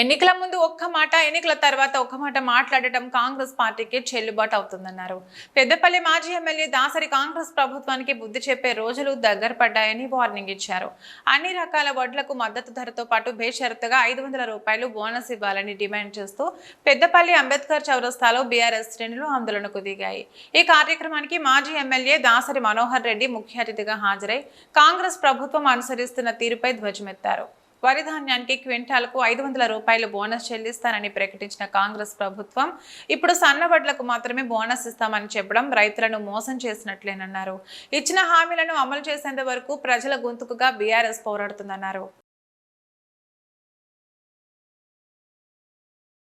ఎన్నికల ముందు ఒక్క మాట ఎన్నికల తర్వాత ఒక్క మాట మాట్లాడటం కాంగ్రెస్ పార్టీకి చెల్లుబాటు అవుతుందన్నారు. పెద్దపల్లి మాజీ ఎమ్మెల్యే దాసరి కాంగ్రెస్ ప్రభుత్వానికి బుద్ధి చెప్పే రోజులు దగ్గర పడ్డాయని వార్నింగ్ ఇచ్చారు. అన్ని రకాల వడ్లకు మద్దతు ధరతో పాటు బేషరతుగా ఐదు వందల రూపాయలు బోనస్ ఇవ్వాలని డిమాండ్ చేస్తూ పెద్దపల్లి అంబేద్కర్ చౌరస్తాలో బీఆర్ఎస్ శ్రేణులు ఆందోళనకు దిగాయి. ఈ కార్యక్రమానికి మాజీ ఎమ్మెల్యే దాసరి మనోహర్ రెడ్డి ముఖ్య అతిథిగా హాజరై కాంగ్రెస్ ప్రభుత్వం అనుసరిస్తున్న తీరుపై ధ్వజమెత్తారు. వరి ధాన్యానికి క్వింటాలకు ఐదు వందల రూపాయలు బోనస్ చెల్లిస్తానని ప్రకటించిన కాంగ్రెస్ ప్రభుత్వం. ఇప్పుడు సన్నబడ్లకు మాత్రమే బోనస్ ఇస్తామని చెప్పడం రైతులను మోసం చేసినట్లేనన్నారు. ఇచ్చిన హామీలను అమలు చేసేంత వరకు ప్రజల గొంతుకుగా బీఆర్ఎస్ పోరాడుతుందన్నారు.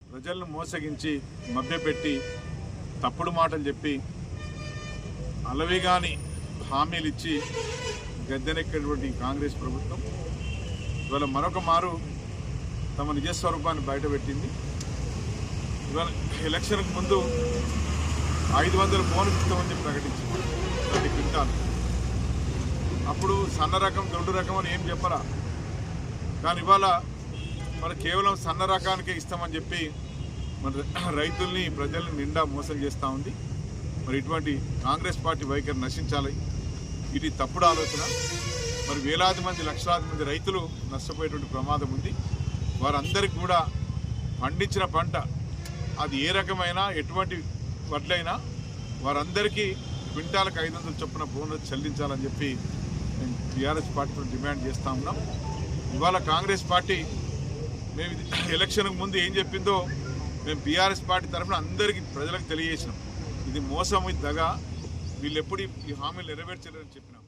ప్రజలను మోసగించి మభ్యపెట్టి తప్పుడు మాటలు చెప్పి అలవిగాని హామీలు ఇచ్చి గద్దెనెక్కినటువంటి కాంగ్రెస్ ప్రభుత్వం ఇవాళ మరొక మారు తమ నిజస్వరూపాన్ని బయటపెట్టింది. ఇవాళ ఎలక్షన్కు ముందు ఐదు వందల బోనస్ ఇస్తామని చెప్పి ప్రకటించింది. ప్రతి క్వింటాల్ అప్పుడు సన్న రకం దొడ్డు రకం అని ఏం చెప్పరా? కానీ ఇవాళ మరి కేవలం సన్న రకానికే ఇస్తామని చెప్పి మరి రైతుల్ని ప్రజల్ని నిండా మోసం చేస్తూ ఉంది. మరి ఇటువంటి కాంగ్రెస్ పార్టీ వైఖరి నశించాలి. ఇది తప్పుడు ఆలోచన. మరి వేలాది మంది లక్షలాది మంది రైతులు నష్టపోయేటువంటి ప్రమాదం ఉంది. వారందరికీ కూడా పండించిన పంట అది ఏ రకమైన ఎటువంటి వడ్లైనా వారందరికీ క్వింటాలకు ఐదు వందల చొప్పున బోనస్ చెల్లించాలని చెప్పి మేము టీఆర్ఎస్ పార్టీతో డిమాండ్ చేస్తూ ఉన్నాం. ఇవాళ కాంగ్రెస్ పార్టీ మేము ఇది ఎలక్షన్కు ముందు ఏం చెప్పిందో మేము బీఆర్ఎస్ పార్టీ తరఫున అందరికీ ప్రజలకు తెలియజేసినాం. ఇది మోసం ఇది దగ. వీళ్ళు ఎప్పుడు ఈ హామీలు నెరవేర్చారని చెప్పినాం.